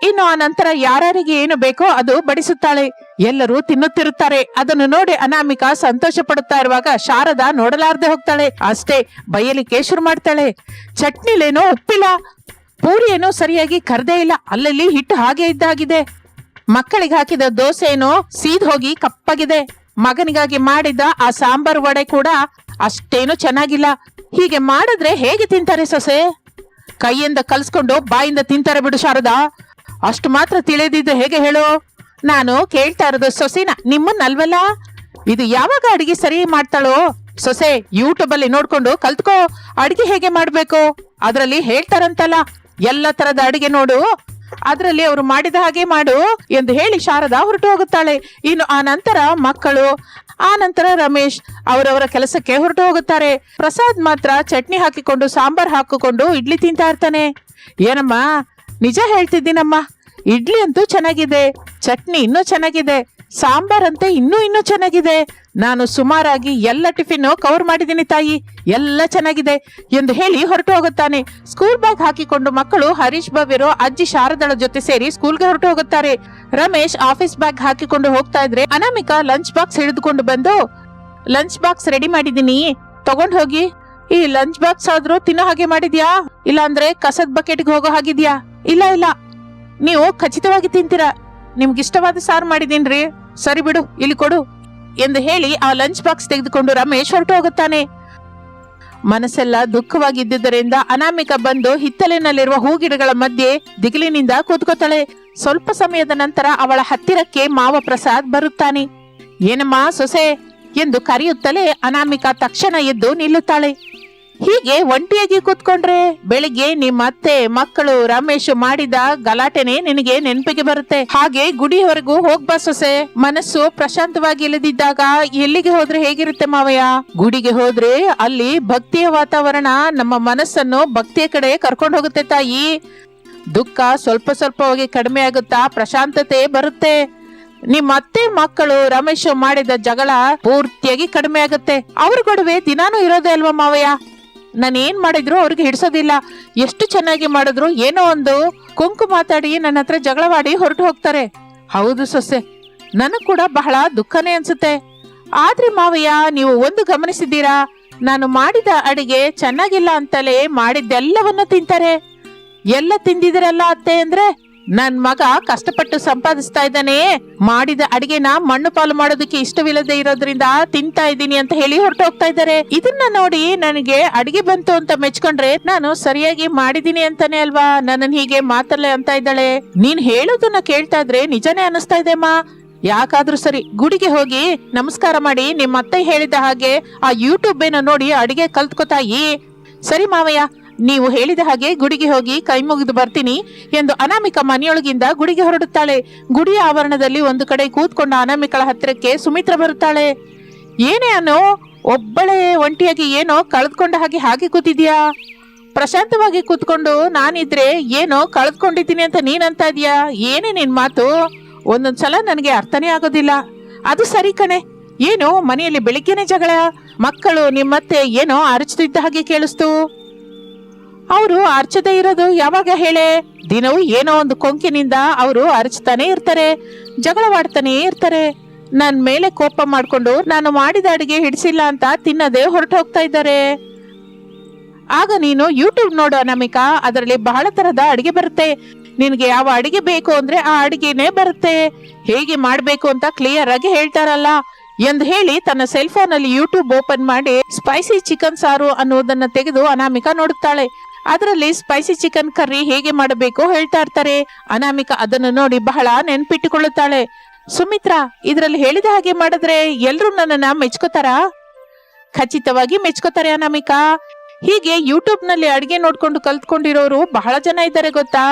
ಇನ್ನು ಆ ನಂತರ ಯಾರಿಗೆ ಏನು ಬೇಕೋ ಅದು ಬಡಿಸುತ್ತಾಳೆ. ಎಲ್ಲರೂ ತಿನ್ನುತ್ತಿರುತ್ತಾರೆ. ಅದನ್ನು ನೋಡಿ ಅನಾಮಿಕಾ ಸಂತೋಷ ಪಡುತ್ತಾ ಇರುವಾಗ ಶಾರದಾ ನೋಡಲಾರ್ದೆ ಹೋಗ್ತಾಳೆ. ಅಷ್ಟೇ, ಬೈಯಲಿಕ್ಕೆ ಶುರು ಮಾಡ್ತಾಳೆ. ಚಟ್ನಿಲೇನೋ ಉಪ್ಪಿಲ್ಲ. ಪೂರಿ ಏನೋ ಸರಿಯಾಗಿ ಕರ್ದೇ ಇಲ್ಲ. ಅಲ್ಲಲ್ಲಿ ಹಿಟ್ಟು ಹಾಗೆ ಇದ್ದಾಗಿದೆ. ಮಕ್ಕಳಿಗೆ ಹಾಕಿದ ದೋಸೆನೋ ಸೀದ್ ಹೋಗಿ ಕಪ್ಪಾಗಿದೆ. ಮಗನಿಗಾಗಿ ಮಾಡಿದ ಆ ಸಾಂಬಾರ್ ವಡೆ ಕೂಡ ಅಷ್ಟೇನು ಚೆನ್ನಾಗಿಲ್ಲ. ಹೀಗೆ ಮಾಡಿದ್ರೆ ಹೇಗೆ ತಿಂತಾರೆ ಸೊಸೆ? ಕೈಯಿಂದ ಕಲ್ಸ್ಕೊಂಡು ಬಾಯಿಂದ ತಿಂತಾರೆ ಬಿಡು ಶಾರದಾ. ಅಷ್ಟು ಮಾತ್ರ ತಿಳಿದಿದ್ದು ಹೇಗೆ ಹೇಳು? ನಾನು ಕೇಳ್ತಾ ಇರೋದು ಸೊಸೆನ, ನಿಮ್ಮನ್ನಲ್ವಲ್ಲ? ಇದು ಯಾವಾಗ ಅಡಿಗೆ ಸರಿ ಮಾಡ್ತಾಳೋ? ಸೊಸೆ ಯೂಟ್ಯೂಬ್ ಅಲ್ಲಿ ನೋಡ್ಕೊಂಡು ಕಲ್ತ್ಕೋ, ಅಡಿಗೆ ಹೇಗೆ ಮಾಡ್ಬೇಕು? ಅದ್ರಲ್ಲಿ ಹೇಳ್ತಾರಂತಲ್ಲ, ಎಲ್ಲ ತರದ ಅಡಿಗೆ ನೋಡು. ಅದ್ರಲ್ಲಿ ಅವರು ಮಾಡಿದ ಹಾಗೆ ಮಾಡು ಎಂದು ಹೇಳಿ ಶಾರದಾ ಹೊರಟು ಹೋಗುತ್ತಾಳೆ. ಇನ್ನು ಆ ನಂತರ ಮಕ್ಕಳು ಆ ನಂತರ ರಮೇಶ್ ಅವರವರ ಕೆಲಸಕ್ಕೆ ಹೊರಟು ಹೋಗುತ್ತಾರೆ. ಪ್ರಸಾದ್ ಮಾತ್ರ ಚಟ್ನಿ ಹಾಕಿಕೊಂಡು, ಸಾಂಬಾರ್ ಹಾಕಿಕೊಂಡು ಇಡ್ಲಿ ತಿಂತಾ ಇರ್ತಾನೆ. ಏನಮ್ಮ, ನಿಜ ಹೇಳ್ತಿದ್ದೀನಮ್ಮ. ಇಡ್ಲಿ ಅಂತೂ ಚೆನ್ನಾಗಿದೆ, ಚಟ್ನಿ ಇನ್ನೂ ಚೆನ್ನಾಗಿದೆ. ಸಾಂಬಾರ್ ಅಂತೆ ಇನ್ನೂ ಇನ್ನೂ ಚೆನ್ನಾಗಿದೆ. ನಾನು ಸುಮಾರಾಗಿ ಎಲ್ಲ ಟಿಫಿನ್ ಕವರ್ ಮಾಡಿದ್ದೀನಿ ತಾಯಿ. ಎಲ್ಲ ಚೆನ್ನಾಗಿದೆ ಎಂದು ಹೇಳಿ ಹೊರಟು ಹೋಗುತ್ತಾನೆ. ಸ್ಕೂಲ್ ಬ್ಯಾಗ್ ಹಾಕಿಕೊಂಡು ಮಕ್ಕಳು ಹರೀಶ್ ಬಾಬಿರೋ ಅಜ್ಜಿ ಶಾರದಳ ಜೊತೆ ಸೇರಿ ಸ್ಕೂಲ್ಗೆ ಹೊರಟು ಹೋಗುತ್ತಾರೆ. ರಮೇಶ್ ಆಫೀಸ್ ಬ್ಯಾಗ್ ಹಾಕಿಕೊಂಡು ಹೋಗ್ತಾ ಇದ್ರೆ ಅನಾಮಿಕಾ ಲಂಚ್ ಬಾಕ್ಸ್ ಹಿಡಿದುಕೊಂಡು ಬಂದು ಲಂಚ್ ಬಾಕ್ಸ್ ರೆಡಿ ಮಾಡಿದೀನಿ ತಗೊಂಡ್ ಹೋಗಿ. ಈ ಲಂಚ್ ಬಾಕ್ಸ್ ಆದ್ರೂ ತಿನ್ನೋ ಹಾಗೆ ಮಾಡಿದ್ಯಾ? ಇಲ್ಲ ಅಂದ್ರೆ ಕಸದ ಬಕೆಟ್ಗೆ ಹೋಗೋ ಹಾಗಿದ್ಯಾ? ಇಲ್ಲ ಇಲ್ಲ. ನೀವು ಖಚಿತವಾಗಿ ತಿಂತೀರಾ. ನಿಮ್ಗೆ ಇಷ್ಟವಾದ ಸಾರು ಮಾಡಿದೀನ್ರಿ ಸರಿ ಬಿಡು, ಇಲ್ಲಿ ಕೊಡು ಎಂದು ಹೇಳಿ ಆ ಲಂಚ್ ಬಾಕ್ಸ್ ತೆಗೆದುಕೊಂಡು ರಮೇಶ್ ಹೊರಟು ಹೋಗುತ್ತಾನೆ. ಮನಸ್ಸೆಲ್ಲ ದುಃಖವಾಗಿದ್ದುದರಿಂದ ಅನಾಮಿಕ ಬಂದು ಹಿತ್ತಲಿನಲ್ಲಿರುವ ಹೂಗಿಡಗಳ ಮಧ್ಯೆ ದಿಗಿಲಿನಿಂದ ಕೂತ್ಕೋತಾಳೆ. ಸ್ವಲ್ಪ ಸಮಯದ ನಂತರ ಅವಳ ಹತ್ತಿರಕ್ಕೆ ಮಾವ ಪ್ರಸಾದ್ ಬರುತ್ತಾನೆ. ಏನಮ್ಮ ಸೊಸೆ ಎಂದು ಕರೆಯುತ್ತಲೇ ಅನಾಮಿಕ ತಕ್ಷಣ ಎದ್ದು ನಿಲ್ಲುತ್ತಾಳೆ. ಹೀಗೆ ಒಂಟಿಯಾಗಿ ಕೂತ್ಕೊಂಡ್ರೆ ಬೆಳಿಗ್ಗೆ ನಿಮ್ಮ ಅತ್ತೆ, ಮಕ್ಕಳು, ರಮೇಶ್ ಮಾಡಿದ ಗಲಾಟೆನೆ ನಿನಗೆ ನೆನಪಿಗೆ ಬರುತ್ತೆ. ಹಾಗೆ ಗುಡಿಯವರೆಗೂ ಹೋಗ್ಬಾ ಸೊಸೆ. ಮನಸ್ಸು ಪ್ರಶಾಂತವಾಗಿ ಇಲ್ಲದಿದ್ದಾಗ ಎಲ್ಲಿಗೆ ಹೋದ್ರೆ ಹೇಗಿರುತ್ತೆ ಮಾವಯ್ಯ? ಗುಡಿಗೆ ಹೋದ್ರೆ ಅಲ್ಲಿ ಭಕ್ತಿಯ ವಾತಾವರಣ, ನಮ್ಮ ಮನಸ್ಸನ್ನು ಭಕ್ತಿಯ ಕಡೆ ಕರ್ಕೊಂಡು ಹೋಗುತ್ತೆ ತಾಯಿ. ದುಃಖ ಸ್ವಲ್ಪ ಸ್ವಲ್ಪವಾಗಿ ಕಡಿಮೆ ಆಗುತ್ತಾ ಪ್ರಶಾಂತತೆ ಬರುತ್ತೆ. ನಿಮ್ಮ ಅತ್ತೆ, ಮಕ್ಕಳು, ರಮೇಶ್ ಮಾಡಿದ ಜಗಳ ಪೂರ್ತಿಯಾಗಿ ಕಡಿಮೆ ಆಗುತ್ತೆ. ಅವ್ರ ಗೊಡವೆ ದಿನಾನು ಇರೋದೇ ಅಲ್ವಾ ಮಾವಯ್ಯ? ನಾನು ಏನು ಮಾಡಿದ್ರು ಅವ್ರಿಗೆ ಹಿಡಿಸೋದಿಲ್ಲ. ಎಷ್ಟು ಚೆನ್ನಾಗಿ ಮಾಡಿದ್ರು ಏನೋ ಒಂದು ಕುಂಕು ಮಾತಾಡಿ ನನ್ನ ಹತ್ರ ಜಗಳವಾಡಿ ಹೊರಟು ಹೋಗ್ತಾರೆ. ಹೌದು ಸೊಸೆ, ನನಗೆ ಕೂಡ ಬಹಳ ದುಃಖನೇ ಅನ್ಸುತ್ತೆ. ಆದ್ರೆ ಮಾವಯ್ಯ, ನೀವು ಒಂದು ಗಮನಿಸಿದ್ದೀರಾ? ನಾನು ಮಾಡಿದ ಅಡಿಗೆ ಚೆನ್ನಾಗಿಲ್ಲ ಅಂತಲೇ ಮಾಡಿದ್ದೆಲ್ಲವನ್ನು ತಿಂತಾರೆ. ಎಲ್ಲ ತಿಂದಿದ್ರಲ್ಲ ಅತ್ತೆ ಅಂದ್ರೆ? ನನ್ ಮಗ ಕಷ್ಟಪಟ್ಟು ಸಂಪಾದಿಸ್ತಾ ಇದ್ದಾನೆ. ಮಾಡಿದ ಅಡಿಗೆನ ಮಣ್ಣು ಪಾಲು ಮಾಡೋದಕ್ಕೆ ಇಷ್ಟವಿಲ್ಲದೆ ಇರೋದ್ರಿಂದ ತಿಂತಾ ಇದ್ದೀನಿ ಅಂತ ಹೇಳಿ ಹೊರಟು ಹೋಗ್ತಾ ಇದ್ದಾರೆ. ಇದನ್ನ ನೋಡಿ ನನಗೆ ಅಡಿಗೆ ಬಂತು ಅಂತ ಮೆಚ್ಕೊಂಡ್ರೆ ನಾನು ಸರಿಯಾಗಿ ಮಾಡಿದೀನಿ ಅಂತಾನೆ ಅಲ್ವಾ? ನನ್ನನ್ ಹೀಗೆ ಮಾತಲ್ಲೇ ಅಂತ ಇದ್ದಾಳೆ. ನೀನ್ ಹೇಳೋದನ್ನ ಕೇಳ್ತಾ ಇದ್ರೆ ನಿಜನೇ ಅನಿಸ್ತಾ ಇದೆ, ಅಮ್ಮ. ಯಾಕಾದ್ರೂ ಸರಿ ಗುಡಿಗೆ ಹೋಗಿ ನಮಸ್ಕಾರ ಮಾಡಿ ನಿಮ್ಮ ಅತ್ತೆ ಹೇಳಿದ ಹಾಗೆ ಆ ಯೂಟ್ಯೂಬ್ ಏನೋ ನೋಡಿ ಅಡಿಗೆ ಕಲ್ತ್ಕೊತಾಯಿ ಸರಿ ಮಾವಯ್ಯ ನೀವು ಹೇಳಿದ ಹಾಗೆ ಗುಡಿಗೆ ಹೋಗಿ ಕೈ ಮುಗಿದು ಬರ್ತೀನಿ ಎಂದು ಅನಾಮಿಕ ಮನೆಯೊಳಗಿಂದ ಗುಡಿಗೆ ಹೊರಡುತ್ತಾಳೆ. ಗುಡಿಯ ಆವರಣದಲ್ಲಿ ಒಂದು ಕಡೆ ಕೂತ್ಕೊಂಡ ಅನಾಮಿಕಳ ಹತ್ತಿರಕ್ಕೆ ಸುಮಿತ್ರ ಬರುತ್ತಾಳೆ. ಏನೇ ಅನ್ನೋ ಒಬ್ಬಳೇ ಒಂಟಿಯಾಗಿ ಏನೋ ಕಳೆದ್ಕೊಂಡ ಹಾಗೆ ಹಾಗೆ ಕೂತಿದ್ಯಾ? ಪ್ರಶಾಂತವಾಗಿ ಕೂತ್ಕೊಂಡು ನಾನಿದ್ರೆ ಏನೋ ಕಳೆದ್ಕೊಂಡಿದ್ದೀನಿ ಅಂತ ನೀನಂತ ಇದೀಯಾ? ಏನೇ ನಿನ್ ಮಾತು? ಒಂದೊಂದ್ಸಲ ನನಗೆ ಅರ್ಥನೇ ಆಗೋದಿಲ್ಲ. ಅದು ಸರಿ ಕಣೆ. ಏನು ಮನೆಯಲ್ಲಿ ಬೆಳಿಗ್ಗೆನೆ ಜಗಳ? ಮಕ್ಕಳು ನಿಮ್ಮತ್ತೆ ಏನೋ ಅರಚುತ್ತಿದ್ದ ಹಾಗೆ ಕೇಳಿಸ್ತು. ಅವರು ಅರ್ಚದೆ ಇರೋದು ಯಾವಾಗ ಹೇಳೆ? ದಿನವೂ ಏನೋ ಒಂದು ಕೊಂಕಿನಿಂದ ಅವರು ಅರ್ಚ್ತಾನೆ ಇರ್ತಾರೆ, ಜಗಳವಾಡ್ತಾನೆ ಇರ್ತಾರೆ. ನನ್ ಮೇಲೆ ಕೋಪ ಮಾಡ್ಕೊಂಡು ನಾನು ಮಾಡಿದ ಅಡಿಗೆ ಹಿಡಿಸಿಲ್ಲ ಅಂತ ತಿನ್ನದೆ ಹೊರಟು ಹೋಗ್ತಾ ಇದ್ದಾರೆ. ಆಗ ನೀನು ಯೂಟ್ಯೂಬ್ ನೋಡು ಅನಾಮಿಕಾ, ಅದರಲ್ಲಿ ಬಹಳ ತರದ ಅಡಿಗೆ ಬರುತ್ತೆ. ನಿನಗೆ ಯಾವ ಅಡಿಗೆ ಬೇಕು ಅಂದ್ರೆ ಆ ಅಡಿಗೆನೇ ಬರುತ್ತೆ. ಹೇಗೆ ಮಾಡ್ಬೇಕು ಅಂತ ಕ್ಲಿಯರ್ ಆಗಿ ಹೇಳ್ತಾರಲ್ಲ. ಎಂದು ಹೇಳಿ ತನ್ನ ಸೆಲ್ ಫೋನ್ ಅಲ್ಲಿ ಯೂಟ್ಯೂಬ್ ಓಪನ್ ಮಾಡಿ ಸ್ಪೈಸಿ ಚಿಕನ್ ಸಾರು ಅನ್ನುವುದನ್ನ ತೆಗೆದು ಅನಾಮಿಕಾ ನೋಡುತ್ತಾಳೆ. ಅದರಲ್ಲಿ ಸ್ಪೈಸಿ ಚಿಕನ್ ಕರ್ರಿ ಹೇಗೆ ಮಾಡಬೇಕು ಹೇಳ್ತಾ ಇರ್ತಾರೆ. ಅನಾಮಿಕ ಅದನ್ನು ನೋಡಿ ಬಹಳ ನೆನ್ಪಿಟ್ಟುಕೊಳ್ಳುತ್ತಾಳೆ. ಸುಮಿತ್ರಾ, ಇದರಲ್ಲಿ ಹೇಳಿದ ಹಾಗೆ ಮಾಡಿದ್ರೆ ಎಲ್ಲರೂ ನನ್ನನ್ನ ಮೆಚ್ಕೋತಾರಾ? ಖಚಿತವಾಗಿ ಮೆಚ್ಕೋತಾರೆ ಅನಾಮಿಕಾ. ಹೀಗೆ ಯೂಟ್ಯೂಬ್ನಲ್ಲಿ ಅಡಿಗೆ ನೋಡ್ಕೊಂಡು ಕಲ್ತ್ಕೊಂಡಿರೋರು ಬಹಳ ಜನ ಇದ್ದಾರೆ ಗೊತ್ತಾ?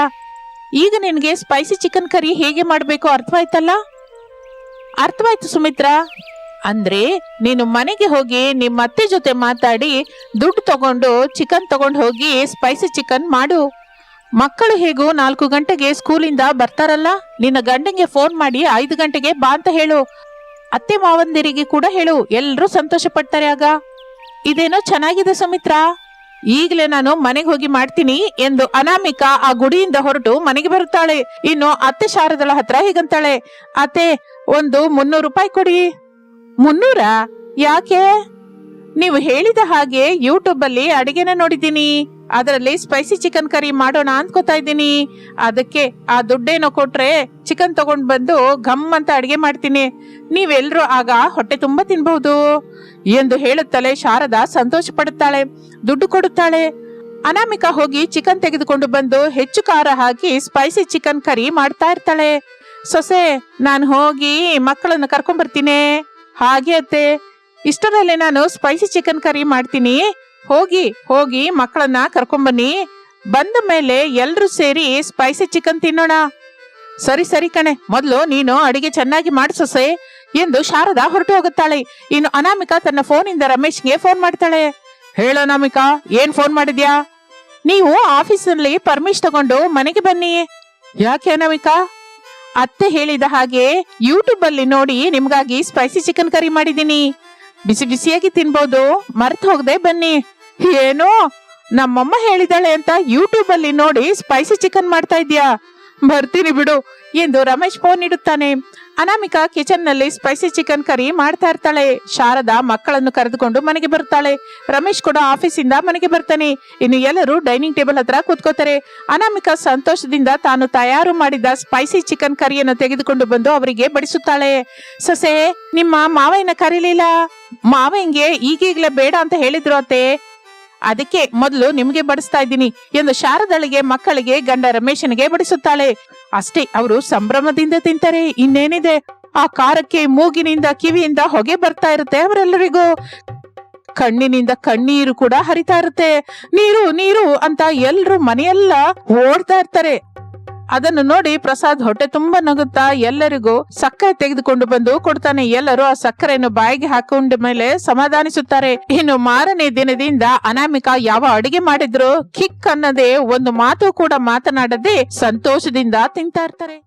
ಈಗ ನಿನಗೆ ಸ್ಪೈಸಿ ಚಿಕನ್ ಕರಿ ಹೇಗೆ ಮಾಡಬೇಕು ಅರ್ಥವಾಯ್ತಲ್ಲ? ಅರ್ಥವಾಯ್ತು ಸುಮಿತ್ರಾ. ಅಂದ್ರೆ ನೀನು ಮನೆಗೆ ಹೋಗಿ ನಿಮ್ಮ ಅತ್ತೆ ಜೊತೆ ಮಾತಾಡಿ ದುಡ್ಡು ತಗೊಂಡು ಚಿಕನ್ ತಗೊಂಡು ಹೋಗಿ ಸ್ಪೈಸಿ ಚಿಕನ್ ಮಾಡು. ಮಕ್ಕಳು ಹೇಗೂ ನಾಲ್ಕು ಗಂಟೆಗೆ ಸ್ಕೂಲಿಂದ ಬರ್ತಾರಲ್ಲ? ನಿನ್ನ ಗಂಡಂಗೆ ಫೋನ್ ಮಾಡಿ ಐದು ಗಂಟೆಗೆ ಬಾ ಅಂತ ಹೇಳು. ಅತ್ತೆ ಮಾವಂದಿರಿಗೆ ಕೂಡ ಹೇಳು ಎಲ್ಲರೂ ಸಂತೋಷ ಪಡ್ತಾರೆ ಆಗ. ಇದೇನೋ ಚೆನ್ನಾಗಿದೆ ಸುಮಿತ್ರಾ? ಈಗಲೇ ನಾನು ಮನೆಗೆ ಹೋಗಿ ಮಾಡ್ತೀನಿ ಎಂದು ಅನಾಮಿಕಾ ಆ ಗುಡಿಯಿಂದ ಹೊರಟು ಮನೆಗೆ ಬರುತ್ತಾಳೆ. ಇನ್ನು ಅತ್ತೆ ಶಾರದಳ ಹತ್ರ ಹೀಗಂತಾಳೆ. ಅತ್ತೆ, ಒಂದು ಮುನ್ನೂರು ರೂಪಾಯಿ ಕೊಡಿ. ಮುನ್ನೂರ? ಯಾಕೆ? ನೀವು ಹೇಳಿದ ಹಾಗೆ ಯೂಟ್ಯೂಬ್ ಅಲ್ಲಿ ಅಡಿಗೆನ ನೋಡಿದ್ದೀನಿ. ಅದರಲ್ಲಿ ಸ್ಪೈಸಿ ಚಿಕನ್ ಕರಿ ಮಾಡೋಣ ಅನ್ಕೋತಾ ಇದ್ದೀನಿ. ಅದಕ್ಕೆ ಆ ದುಡ್ಡೇನೋ ಕೊಟ್ರೆ ಚಿಕನ್ ತಗೊಂಡ್ ಬಂದು ಘಮ್ ಅಂತ ಅಡಿಗೆ ಮಾಡ್ತೀನಿ. ನೀವೆಲ್ರೂ ಆಗ ಹೊಟ್ಟೆ ತುಂಬಾ ತಿನ್ಬಹುದು. ಎಂದು ಹೇಳುತ್ತಲೇ ಶಾರದಾ ಸಂತೋಷ ಪಡುತ್ತಾಳೆ. ದುಡ್ಡು ಕೊಡುತ್ತಾಳೆ. ಅನಾಮಿಕಾ ಹೋಗಿ ಚಿಕನ್ ತೆಗೆದುಕೊಂಡು ಬಂದು ಹೆಚ್ಚು ಖಾರ ಹಾಕಿ ಸ್ಪೈಸಿ ಚಿಕನ್ ಕರಿ ಮಾಡ್ತಾ ಇರ್ತಾಳೆ. ಸೊಸೆ, ನಾನು ಹೋಗಿ ಮಕ್ಕಳನ್ನು ಕರ್ಕೊಂಡ್ ಬರ್ತೀನಿ ಹಾಗೆ ಅತ್ತೆ, ಇಷ್ಟರಲ್ಲೇ ನಾನು ಸ್ಪೈಸಿ ಚಿಕನ್ ಕರಿ ಮಾಡ್ತೀನಿ. ಹೋಗಿ ಹೋಗಿ ಮಕ್ಕಳನ್ನ ಕರ್ಕೊಂಬನ್ನಿ. ಬಂದ ಮೇಲೆ ಎಲ್ರೂ ಸೇರಿ ಸ್ಪೈಸಿ ಚಿಕನ್ ತಿನ್ನೋಣ. ಸರಿ ಸರಿ ಕಣೆ, ಮೊದಲು ನೀನು ಅಡಿಗೆ ಚೆನ್ನಾಗಿ ಮಾಡಿಸೊಸೆ ಎಂದು ಶಾರದಾ ಹೊರಟು ಹೋಗುತ್ತಾಳೆ. ಇನ್ನು ಅನಾಮಿಕಾ ತನ್ನ ಫೋನಿಂದ ರಮೇಶ್ಗೆ ಫೋನ್ ಮಾಡ್ತಾಳೆ. ಹೇಳು ಅನಾಮಿಕಾ, ಏನ್ ಫೋನ್ ಮಾಡಿದ್ಯಾ? ನೀವು ಆಫೀಸಲ್ಲಿ ಪರ್ಮಿಷ್ ತಗೊಂಡು ಮನೆಗೆ ಬನ್ನಿ. ಯಾಕೆ ಅನಾಮಿಕಾ? ಅತ್ತೆ ಹೇಳಿದ ಹಾಗೆ ಯೂಟ್ಯೂಬ್ ಅಲ್ಲಿ ನೋಡಿ ನಿಮ್ಗಾಗಿ ಸ್ಪೈಸಿ ಚಿಕನ್ ಕರಿ ಮಾಡಿದೀನಿ ಬಿಸಿ ಬಿಸಿಯಾಗಿ ತಿನ್ಬೋದು. ಮರ್ತು ಹೋಗದೆ ಬನ್ನಿ. ಏನು? ನಮ್ಮಮ್ಮ ಹೇಳಿದಾಳೆ ಅಂತ ಯೂಟ್ಯೂಬ್ ಅಲ್ಲಿ ನೋಡಿ ಸ್ಪೈಸಿ ಚಿಕನ್ ಮಾಡ್ತಾ ಇದ್ಯಾ? ಬರ್ತೀನಿ ಬಿಡು. ಎಂದು ರಮೇಶ್ ಫೋನ್ ಇಡುತ್ತಾನೆ. ಅನಾಮಿಕಾ ಕಿಚನ್ನಲ್ಲಿ ಸ್ಪೈಸಿ ಚಿಕನ್ ಕರಿ ಮಾಡ್ತಾ ಇರ್ತಾಳೆ. ಶಾರದಾ ಮಕ್ಕಳನ್ನು ಕರೆದುಕೊಂಡು ಮನೆಗೆ ಬರ್ತಾಳೆ ರಮೇಶ್ ಕೂಡ ಆಫೀಸಿಂದ ಮನೆಗೆ ಬರ್ತಾನೆ. ಇನ್ನು ಎಲ್ಲರೂ ಡೈನಿಂಗ್ ಟೇಬಲ್ ಹತ್ರ ಕೂತ್ಕೋತಾರೆ. ಅನಾಮಿಕಾ ಸಂತೋಷದಿಂದ ತಾನು ತಯಾರು ಮಾಡಿದ ಸ್ಪೈಸಿ ಚಿಕನ್ ಕರಿಯನ್ನು ತೆಗೆದುಕೊಂಡು ಬಂದು ಅವರಿಗೆ ಬಡಿಸುತ್ತಾಳೆ. ಸೊಸೆ, ನಿಮ್ಮ ಮಾವಯ್ಯನ ಕರೀಲಿಲ್ಲ? ಮಾವಯ್ಯಂಗೆ ಈಗೀಗ್ಲೇ ಬೇಡ ಅಂತ ಹೇಳಿದ್ರು ಅತ್ತೆ. ಅದಕ್ಕೆ ಮೊದಲು ನಿಮಗೆ ಬಡಿಸ್ತಾ ಇದ್ದೀನಿ ಎಂದು ಶಾರದಳಿಗೆ ಮಕ್ಕಳಿಗೆ ಗಂಡ ರಮೇಶನಿಗೆ ಬಡಿಸುತ್ತಾಳೆ. ಅಷ್ಟೇ ಅವರು ಸಂಭ್ರಮದಿಂದ ತಿಂತಾರೆ. ಇನ್ನೇನಿದೆ? ಆ ಕಾರಕ್ಕೆ ಮೂಗಿನಿಂದ ಕಿವಿಯಿಂದ ಹೊಗೆ ಬರ್ತಾ ಇರುತ್ತೆ ಅವರೆಲ್ಲರಿಗೂ. ಕಣ್ಣಿನಿಂದ ಕಣ್ಣೀರು ಕೂಡ ಹರಿತಾ ಇರುತ್ತೆ. ನೀರು ನೀರು ಅಂತ ಎಲ್ರು ಮನೆಯೆಲ್ಲ ಓಡ್ತಾ ಇರ್ತಾರೆ. ಅದನ್ನು ನೋಡಿ ಪ್ರಸಾದ್ ಹೊಟ್ಟೆ ತುಂಬಾ ನಗುತ್ತಾ ಎಲ್ಲರಿಗೂ ಸಕ್ಕರೆ ತೆಗೆದುಕೊಂಡು ಬಂದು ಕೊಡ್ತಾನೆ. ಎಲ್ಲರೂ ಆ ಸಕ್ಕರೆಯನ್ನು ಬಾಯಿಗೆ ಹಾಕೊಂಡ ಮೇಲೆ ಸಮಾಧಾನಿಸುತ್ತಾರೆ. ಇನ್ನು ಮಾರನೇ ದಿನದಿಂದ ಅನಾಮಿಕಾ ಯಾವ ಅಡಿಗೆ ಮಾಡಿದ್ರು ಕಿಕ್ ಅನ್ನದೇ ಒಂದು ಮಾತು ಕೂಡ ಮಾತನಾಡದೆ ಸಂತೋಷದಿಂದ ತಿಂತಾ ಇರ್ತಾರೆ.